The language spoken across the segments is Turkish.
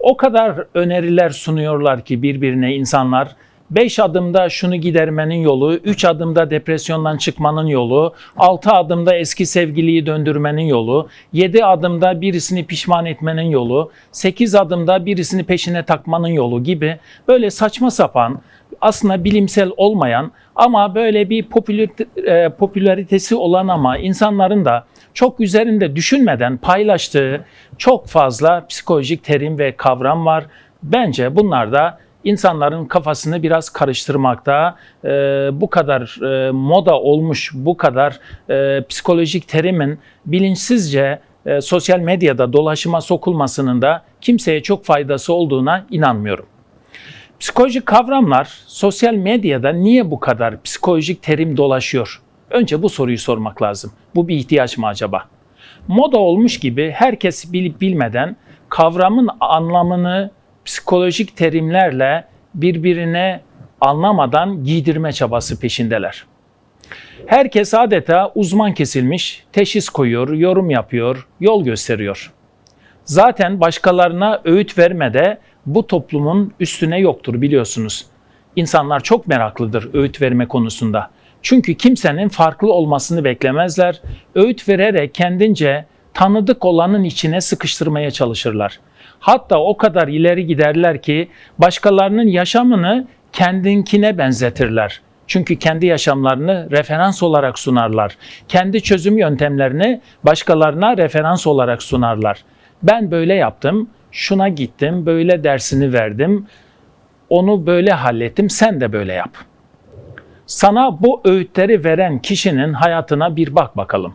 O kadar öneriler sunuyorlar ki birbirine insanlar. 5 adımda şunu gidermenin yolu, 3 adımda depresyondan çıkmanın yolu, 6 adımda eski sevgiliyi döndürmenin yolu, 7 adımda birisini pişman etmenin yolu, 8 adımda birisini peşine takmanın yolu gibi böyle saçma sapan aslında bilimsel olmayan ama böyle bir e, popülaritesi olan ama insanların da çok üzerinde düşünmeden paylaştığı çok fazla psikolojik terim ve kavram var. Bence bunlar da insanların kafasını biraz karıştırmakta. E, bu kadar e, moda olmuş, bu kadar psikolojik terimin bilinçsizce sosyal medyada dolaşıma sokulmasının da kimseye çok faydası olduğuna inanmıyorum. Psikolojik kavramlar sosyal medyada niye bu kadar psikolojik terim dolaşıyor? Önce bu soruyu sormak lazım. Bu bir ihtiyaç mı acaba? Moda olmuş gibi herkes bilip bilmeden kavramın anlamını psikolojik terimlerle birbirine anlamadan giydirme çabası peşindeler. Herkes adeta uzman kesilmiş, teşhis koyuyor, yorum yapıyor, yol gösteriyor. Zaten başkalarına öğüt vermede bu toplumun üstüne yoktur biliyorsunuz. İnsanlar çok meraklıdır öğüt verme konusunda. Çünkü kimsenin farklı olmasını beklemezler. Öğüt vererek kendince tanıdık olanın içine sıkıştırmaya çalışırlar. Hatta o kadar ileri giderler ki başkalarının yaşamını kendinkine benzetirler. Çünkü kendi yaşamlarını referans olarak sunarlar. Kendi çözüm yöntemlerini başkalarına referans olarak sunarlar. Ben böyle yaptım, şuna gittim, böyle dersini verdim, onu böyle hallettim, sen de böyle yap. Sana bu öğütleri veren kişinin hayatına bir bak bakalım.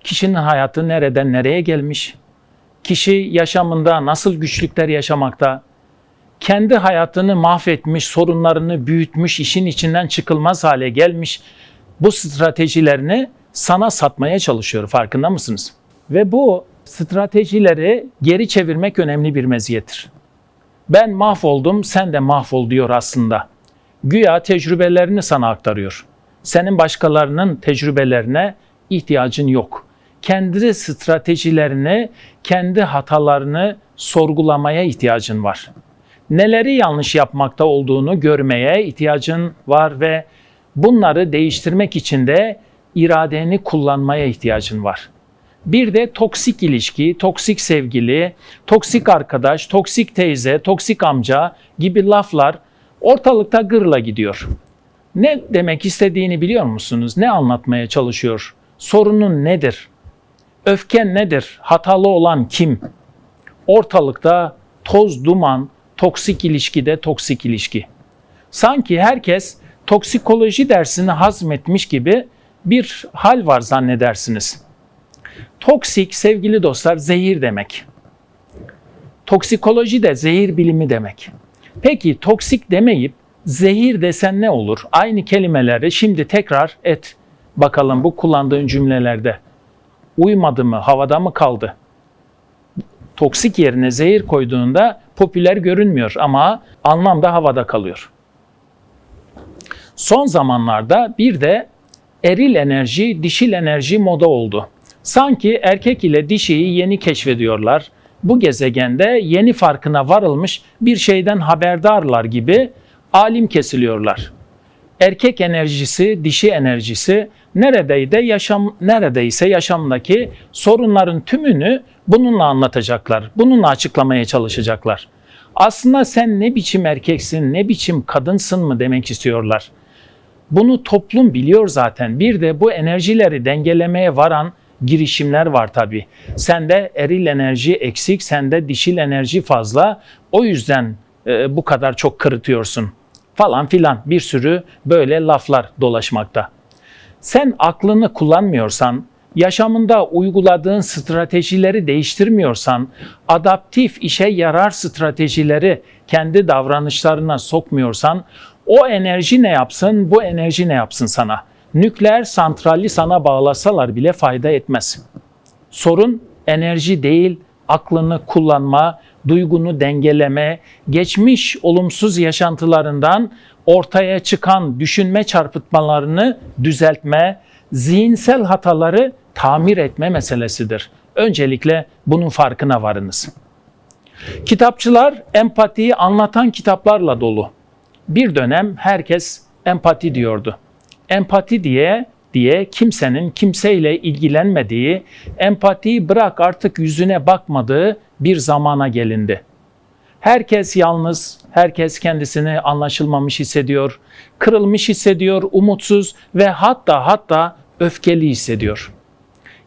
Kişinin hayatı nereden nereye gelmiş? Kişi yaşamında nasıl güçlükler yaşamakta? Kendi hayatını mahvetmiş, sorunlarını büyütmüş, işin içinden çıkılmaz hale gelmiş. Bu stratejilerini sana satmaya çalışıyor farkında mısınız? Ve bu stratejileri geri çevirmek önemli bir meziyettir. Ben mahvoldum, sen de mahvol diyor aslında. Güya tecrübelerini sana aktarıyor. Senin başkalarının tecrübelerine ihtiyacın yok. Kendi stratejilerini, kendi hatalarını sorgulamaya ihtiyacın var. Neleri yanlış yapmakta olduğunu görmeye ihtiyacın var ve bunları değiştirmek için de iradeni kullanmaya ihtiyacın var. Bir de toksik ilişki, toksik sevgili, toksik arkadaş, toksik teyze, toksik amca gibi laflar ortalıkta gırla gidiyor. Ne demek istediğini biliyor musunuz? Ne anlatmaya çalışıyor? Sorunun nedir? Öfken nedir? Hatalı olan kim? Ortalıkta toz duman, toksik ilişkide toksik ilişki. Sanki herkes toksikoloji dersini hazmetmiş gibi bir hal var zannedersiniz. Toksik sevgili dostlar zehir demek. Toksikoloji de zehir bilimi demek. Peki toksik demeyip zehir desen ne olur? Aynı kelimeleri şimdi tekrar et. Bakalım bu kullandığın cümlelerde uymadı mı, havada mı kaldı? Toksik yerine zehir koyduğunda popüler görünmüyor ama anlamda havada kalıyor. Son zamanlarda bir de eril enerji, dişil enerji moda oldu. Sanki erkek ile dişiyi yeni keşfediyorlar. Bu gezegende yeni farkına varılmış bir şeyden haberdarlar gibi alim kesiliyorlar. Erkek enerjisi, dişi enerjisi neredeyde yaşam neredeyse yaşamdaki sorunların tümünü bununla anlatacaklar. Bununla açıklamaya çalışacaklar. Aslında sen ne biçim erkeksin, ne biçim kadınsın mı demek istiyorlar. Bunu toplum biliyor zaten. Bir de bu enerjileri dengelemeye varan girişimler var tabii. Sende eril enerji eksik, sende dişil enerji fazla. O yüzden e, bu kadar çok kırıtıyorsun falan filan bir sürü böyle laflar dolaşmakta. Sen aklını kullanmıyorsan, yaşamında uyguladığın stratejileri değiştirmiyorsan, adaptif işe yarar stratejileri kendi davranışlarına sokmuyorsan, o enerji ne yapsın, bu enerji ne yapsın sana? Nükleer santrali sana bağlasalar bile fayda etmez. Sorun enerji değil, aklını kullanma, duygunu dengeleme, geçmiş olumsuz yaşantılarından ortaya çıkan düşünme çarpıtmalarını düzeltme, zihinsel hataları tamir etme meselesidir. Öncelikle bunun farkına varınız. Kitapçılar empatiyi anlatan kitaplarla dolu. Bir dönem herkes empati diyordu. Empati diye diye kimsenin kimseyle ilgilenmediği, empatiyi bırak artık yüzüne bakmadığı bir zamana gelindi. Herkes yalnız, herkes kendisini anlaşılmamış hissediyor, kırılmış hissediyor, umutsuz ve hatta hatta öfkeli hissediyor.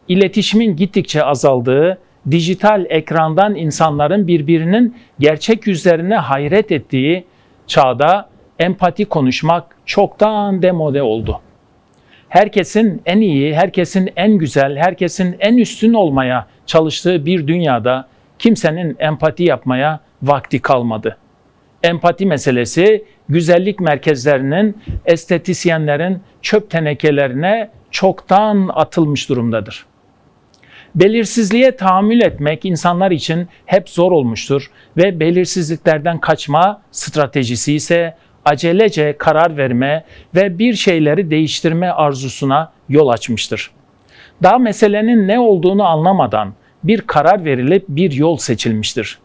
İletişimin gittikçe azaldığı, dijital ekrandan insanların birbirinin gerçek yüzlerine hayret ettiği çağda empati konuşmak çoktan demode oldu. Herkesin en iyi, herkesin en güzel, herkesin en üstün olmaya çalıştığı bir dünyada kimsenin empati yapmaya vakti kalmadı. Empati meselesi güzellik merkezlerinin, estetisyenlerin çöp tenekelerine çoktan atılmış durumdadır. Belirsizliğe tahammül etmek insanlar için hep zor olmuştur ve belirsizliklerden kaçma stratejisi ise acelece karar verme ve bir şeyleri değiştirme arzusuna yol açmıştır. Daha meselenin ne olduğunu anlamadan bir karar verilip bir yol seçilmiştir.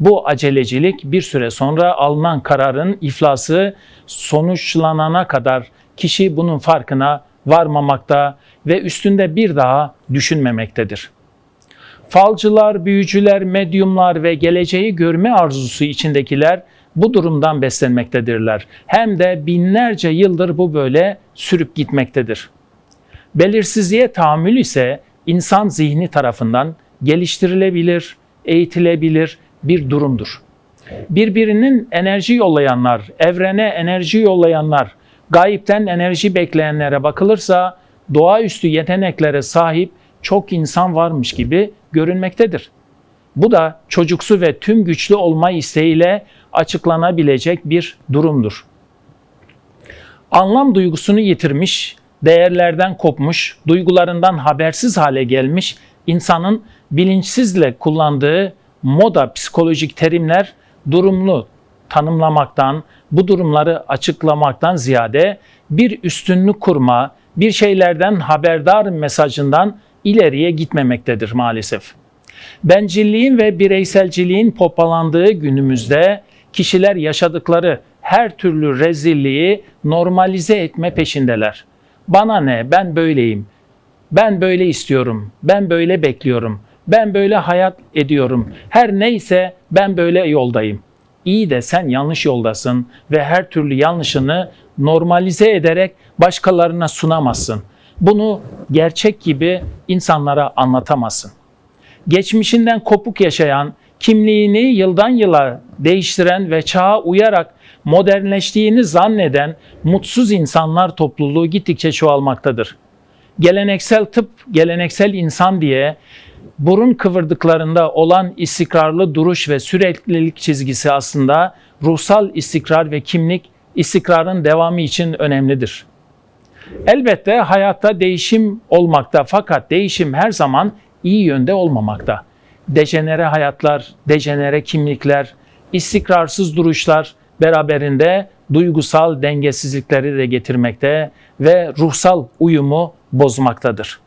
Bu acelecilik bir süre sonra alınan kararın iflası sonuçlanana kadar kişi bunun farkına varmamakta ve üstünde bir daha düşünmemektedir. Falcılar, büyücüler, medyumlar ve geleceği görme arzusu içindekiler bu durumdan beslenmektedirler. Hem de binlerce yıldır bu böyle sürüp gitmektedir. Belirsizliğe tahammül ise insan zihni tarafından geliştirilebilir, eğitilebilir bir durumdur. Birbirinin enerji yollayanlar, evrene enerji yollayanlar, gayipten enerji bekleyenlere bakılırsa doğaüstü yeteneklere sahip çok insan varmış gibi görünmektedir. Bu da çocuksu ve tüm güçlü olma isteğiyle açıklanabilecek bir durumdur. Anlam duygusunu yitirmiş, değerlerden kopmuş, duygularından habersiz hale gelmiş insanın bilinçsizle kullandığı moda psikolojik terimler durumlu tanımlamaktan, bu durumları açıklamaktan ziyade bir üstünlük kurma, bir şeylerden haberdar mesajından ileriye gitmemektedir maalesef. Bencilliğin ve bireyselciliğin popalandığı günümüzde kişiler yaşadıkları her türlü rezilliği normalize etme peşindeler. Bana ne, ben böyleyim, ben böyle istiyorum, ben böyle bekliyorum, ben böyle hayat ediyorum. Her neyse ben böyle yoldayım. İyi de sen yanlış yoldasın ve her türlü yanlışını normalize ederek başkalarına sunamazsın. Bunu gerçek gibi insanlara anlatamazsın. Geçmişinden kopuk yaşayan, kimliğini yıldan yıla değiştiren ve çağa uyarak modernleştiğini zanneden mutsuz insanlar topluluğu gittikçe çoğalmaktadır. Geleneksel tıp, geleneksel insan diye burun kıvırdıklarında olan istikrarlı duruş ve süreklilik çizgisi aslında ruhsal istikrar ve kimlik istikrarın devamı için önemlidir. Elbette hayatta değişim olmakta fakat değişim her zaman iyi yönde olmamakta. Dejenere hayatlar, dejenere kimlikler, istikrarsız duruşlar beraberinde duygusal dengesizlikleri de getirmekte ve ruhsal uyumu bozmaktadır.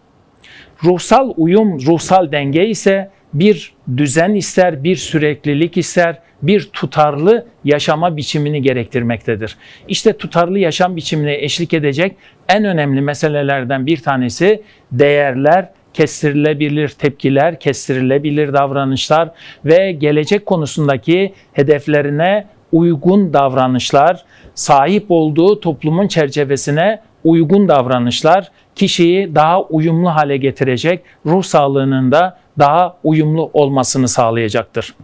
Ruhsal uyum, ruhsal denge ise bir düzen ister, bir süreklilik ister, bir tutarlı yaşama biçimini gerektirmektedir. İşte tutarlı yaşam biçimine eşlik edecek en önemli meselelerden bir tanesi değerler, kestirilebilir tepkiler, kestirilebilir davranışlar ve gelecek konusundaki hedeflerine uygun davranışlar, sahip olduğu toplumun çerçevesine uygun davranışlar kişiyi daha uyumlu hale getirecek, ruh sağlığının da daha uyumlu olmasını sağlayacaktır.